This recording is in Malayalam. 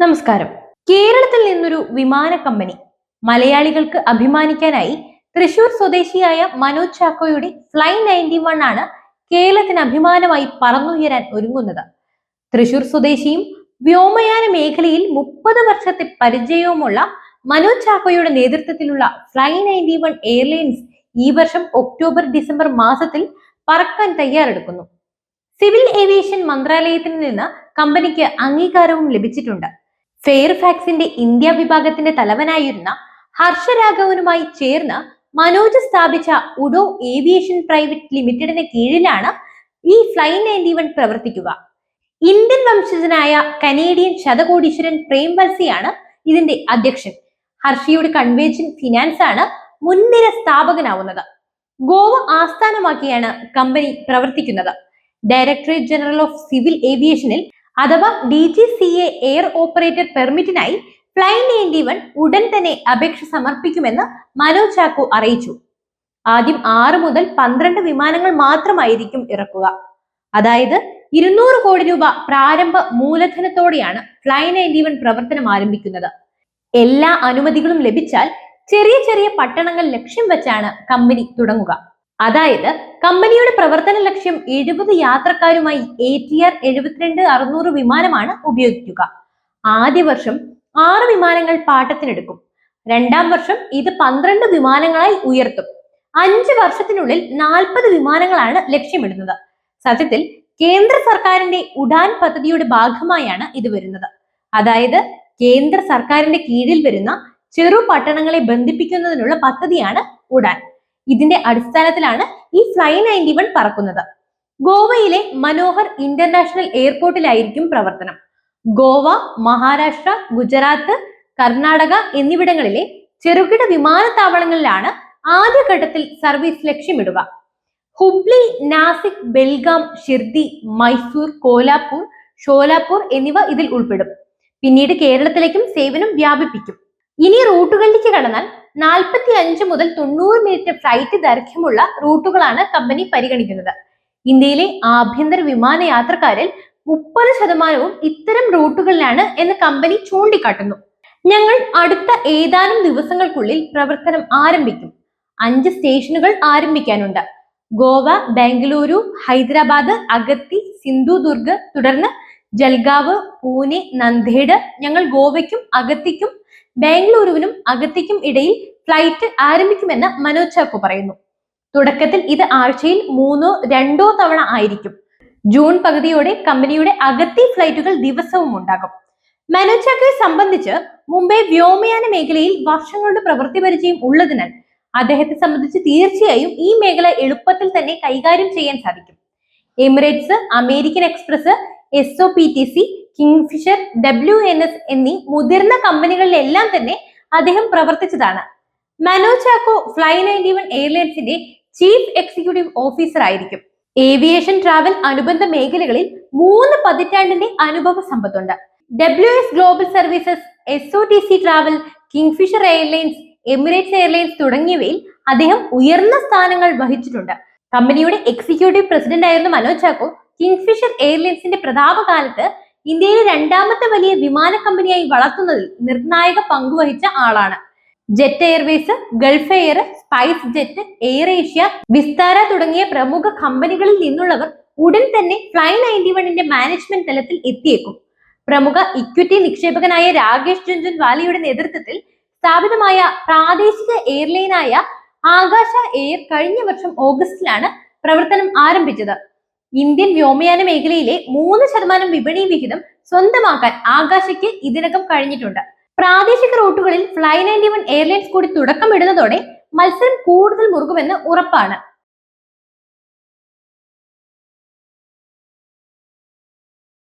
നമസ്കാരം. കേരളത്തിൽ നിന്നൊരു വിമാന കമ്പനി മലയാളികൾക്ക് അഭിമാനിക്കാനായി തൃശൂർ സ്വദേശിയായ മനോജ് ചാക്കോയുടെ ഫ്ലൈ നയന്റി വൺ ആണ് കേരളത്തിന് അഭിമാനമായി പറന്നുയരാൻ ഒരുങ്ങുന്നത്. തൃശൂർ സ്വദേശിയും വ്യോമയാന മേഖലയിൽ മുപ്പത് വർഷത്തെ പരിചയവുമുള്ള മനോജ് ചാക്കോയുടെ നേതൃത്വത്തിലുള്ള ഫ്ലൈ നയന്റി വൺ എയർലൈൻസ് ഈ വർഷം ഒക്ടോബർ ഡിസംബർ മാസത്തിൽ പറക്കാൻ തയ്യാറെടുക്കുന്നു. സിവിൽ ഏവിയേഷൻ മന്ത്രാലയത്തിൽ നിന്ന് കമ്പനിക്ക് അംഗീകാരവും ലഭിച്ചിട്ടുണ്ട്. ഫെയർഫാക്സിന്റെ ഇന്ത്യ വിഭാഗത്തിന്റെ തലവനായിരുന്ന ഹർഷരാഘവനുമായി ചേർന്ന് മനോജ് സ്ഥാപിച്ച ഉഡോ ഏവിയേഷൻ പ്രൈവറ്റ് ലിമിറ്റഡിന് കീഴിലാണ് ഈ ഫ്ലൈ നയന്റി വൺ പ്രവർത്തിക്കുക. ഇന്ത്യൻ വംശജനായ കനേഡിയൻ ശതകോടീശ്വരൻ പ്രേം വത്സിയാണ് ഇതിന്റെ അധ്യക്ഷൻ. ഹർഷിയുടെ കൺവെൻഷൻ ഫിനാൻസ് ആണ് മുൻനിര സ്ഥാപകനാവുന്നത്. ഗോവ ആസ്ഥാനമാക്കിയാണ് കമ്പനി പ്രവർത്തിക്കുന്നത്. ഡയറക്ടറേറ്റ് ജനറൽ ഓഫ് സിവിൽ ഏവിയേഷനിൽ അഥവാ D G C A air operator പെർമിറ്റിനായി fly ninety one ഉടൻ തന്നെ അപേക്ഷ സമർപ്പിക്കുമെന്ന് മനോജ് ചാക്കോ അറിയിച്ചു. ആദ്യം ആറ് മുതൽ പന്ത്രണ്ട് വിമാനങ്ങൾ മാത്രമായിരിക്കും ഇറക്കുക. അതായത് ഇരുന്നൂറ് കോടി രൂപ പ്രാരംഭ മൂലധനത്തോടെയാണ് ഫ്ലൈ നയന്റി വൺ പ്രവർത്തനം ആരംഭിക്കുന്നത്. എല്ലാ അനുമതികളും ലഭിച്ചാൽ ചെറിയ ചെറിയ പട്ടണങ്ങൾ ലക്ഷ്യം വെച്ചാണ് കമ്പനി തുടങ്ങുക. അതായത് കമ്പനിയുടെ പ്രവർത്തന ലക്ഷ്യം എഴുപത് യാത്രക്കാരുമായി എ ടി ആർ എഴുപത്തിരണ്ട് അറുന്നൂറ് വിമാനമാണ് ഉപയോഗിക്കുക. ആദ്യ വർഷം ആറ് വിമാനങ്ങൾ പാട്ടത്തിനെടുക്കും. രണ്ടാം വർഷം ഇത് പന്ത്രണ്ട് വിമാനങ്ങളായി ഉയർത്തും. അഞ്ച് വർഷത്തിനുള്ളിൽ നാൽപ്പത് വിമാനങ്ങളാണ് ലക്ഷ്യമിടുന്നത്. സത്യത്തിൽ കേന്ദ്ര സർക്കാരിന്റെ ഉഡാൻ പദ്ധതിയുടെ ഭാഗമായാണ് ഇത് വരുന്നത്. അതായത് കേന്ദ്ര സർക്കാരിന്റെ കീഴിൽ വരുന്ന ചെറു പട്ടണങ്ങളെ ബന്ധിപ്പിക്കുന്നതിനുള്ള പദ്ധതിയാണ് ഉഡാൻ. ഇതിന്റെ അടിസ്ഥാനത്തിലാണ് ഈ ഫ്ലൈ നയന്റി വൺ പറക്കുന്നത്. ഗോവയിലെ മനോഹർ ഇന്റർനാഷണൽ എയർപോർട്ടിലായിരിക്കും പ്രവർത്തനം. ഗോവ മഹാരാഷ്ട്ര ഗുജറാത്ത് കർണാടക എന്നിവിടങ്ങളിലെ ചെറുകിട വിമാനത്താവളങ്ങളിലാണ് ആദ്യഘട്ടത്തിൽ സർവീസ് ലക്ഷ്യമിടുക. ഹുബ്ലി നാസിക് ബെൽഗാം ഷിർദി മൈസൂർ കോലാപൂർ ഷോലാപ്പൂർ എന്നിവ ഇതിൽ ഉൾപ്പെടും. പിന്നീട് കേരളത്തിലേക്കും സേവനം വ്യാപിപ്പിക്കും. ഇനി റൂട്ടുകളിലേക്ക് കടന്നാൽ നാൽപ്പത്തി അഞ്ച് മുതൽ തൊണ്ണൂറ് മിനിറ്റ് ഫ്ലൈറ്റ് ദൈർഘ്യമുള്ള റൂട്ടുകളാണ് കമ്പനി പരിഗണിക്കുന്നത്. ഇന്ത്യയിലെ ആഭ്യന്തര വിമാന യാത്രക്കാരിൽ മുപ്പത് ശതമാനവും ഇത്തരം റൂട്ടുകളിലാണ് എന്ന് കമ്പനി ചൂണ്ടിക്കാട്ടുന്നു. ഞങ്ങൾ അടുത്ത ഏതാനും ദിവസങ്ങൾക്കുള്ളിൽ പ്രവർത്തനം ആരംഭിക്കും. അഞ്ച് സ്റ്റേഷനുകൾ ആരംഭിക്കാനുണ്ട്. ഗോവ ബാംഗ്ലൂരു ഹൈദരാബാദ് അഗത്തി സിന്ധുദുർഗ് തുടർന്ന് ജൽഗാവ് പൂനെ നന്ദേഡ് ഞങ്ങൾ ഗോവയ്ക്കും അഗത്തിക്കും ബാംഗ്ലൂരുവിനും അഗത്തിക്കും ഇടയിൽ ഫ്ലൈറ്റ് ആരംഭിക്കുമെന്ന് മനോജ് ചാക്കോ പറയുന്നു. തുടക്കത്തിൽ ഇത് ആഴ്ചയിൽ മൂന്നോ രണ്ടോ തവണ ആയിരിക്കും. ജൂൺ പകുതിയോടെ കമ്പനിയുടെ അഗത്തി ഫ്ലൈറ്റുകൾ ദിവസവും ഉണ്ടാകും. മനോജ് ചാക്കോയെ സംബന്ധിച്ച് മുംബൈ വ്യോമയാന മേഖലയിൽ വർഷങ്ങളുടെ പ്രവൃത്തി പരിചയം ഉള്ളതിനാൽ അദ്ദേഹത്തെ സംബന്ധിച്ച് തീർച്ചയായും ഈ മേഖല എളുപ്പത്തിൽ തന്നെ കൈകാര്യം ചെയ്യാൻ സാധിക്കും. Emirates American Express S O P T C Kingfisher W N S എന്നീ മുതിർന്ന കമ്പനികളിലെല്ലാം തന്നെ അദ്ദേഹം പ്രവർത്തിച്ചതാണ്. Manoj Chacko Fly ninety one എയർലൈൻസിന്റെ chief executive officer ആയിരിക്കും. ഏവിയേഷൻ ട്രാവൽ അനുബന്ധ മേഖലകളിൽ മൂന്ന് പതിറ്റാണ്ടിന്റെ അനുഭവ സമ്പത്തുണ്ട്. W S global services S O T C travel Kingfisher airlines Emirates airlines തുടങ്ങിയവയിൽ അദ്ദേഹം ഉയർന്ന സ്ഥാനങ്ങൾ വഹിച്ചിട്ടുണ്ട്. കമ്പനിയുടെ എക്സിക്യൂട്ടീവ് പ്രസിഡന്റ് ആയിരുന്ന മനോജ് ചാക്കോ കിങ്ഫിഷർ എയർലൈൻസിന്റെ പ്രതാപകാലത്ത് ഇന്ത്യയിലെ രണ്ടാമത്തെ വലിയ വിമാന കമ്പനിയായി വളർത്തുന്നതിൽ നിർണായക പങ്കുവഹിച്ച ആളാണ്. Jet Airways Gulf Air SpiceJet AirAsia Vistara തുടങ്ങിയ പ്രമുഖ കമ്പനികളിൽ നിന്നുള്ളവർ ഉടൻ തന്നെ ഫ്ലൈ നയന്റി വണ്ണിന്റെ മാനേജ്മെന്റ് തലത്തിൽ എത്തിയേക്കും. പ്രമുഖ ഇക്വിറ്റി നിക്ഷേപകനായ രാകേഷ് ജുൻജുൻ വാലിയുടെ നേതൃത്വത്തിൽ സ്ഥാപിതമായ പ്രാദേശിക എയർലൈനായ ആകാശ എയർ കഴിഞ്ഞ വർഷം ഓഗസ്റ്റിലാണ് പ്രവർത്തനം ആരംഭിച്ചത്. ഇന്ത്യൻ വ്യോമയാന മേഖലയിലെ മൂന്ന് ശതമാനം വിപണി വിഹിതം സ്വന്തമാക്കാൻ ആകാശയ്ക്ക് ഇതിനകം കഴിഞ്ഞിട്ടുണ്ട്. പ്രാദേശിക റൂട്ടുകളിൽ ഫ്ലൈ നയന്റി വൺ എയർലൈൻസ് കൂടി തുടക്കമിടുന്നതോടെ മത്സരം കൂടുതൽ മുറുകുമെന്ന് ഉറപ്പാണ്.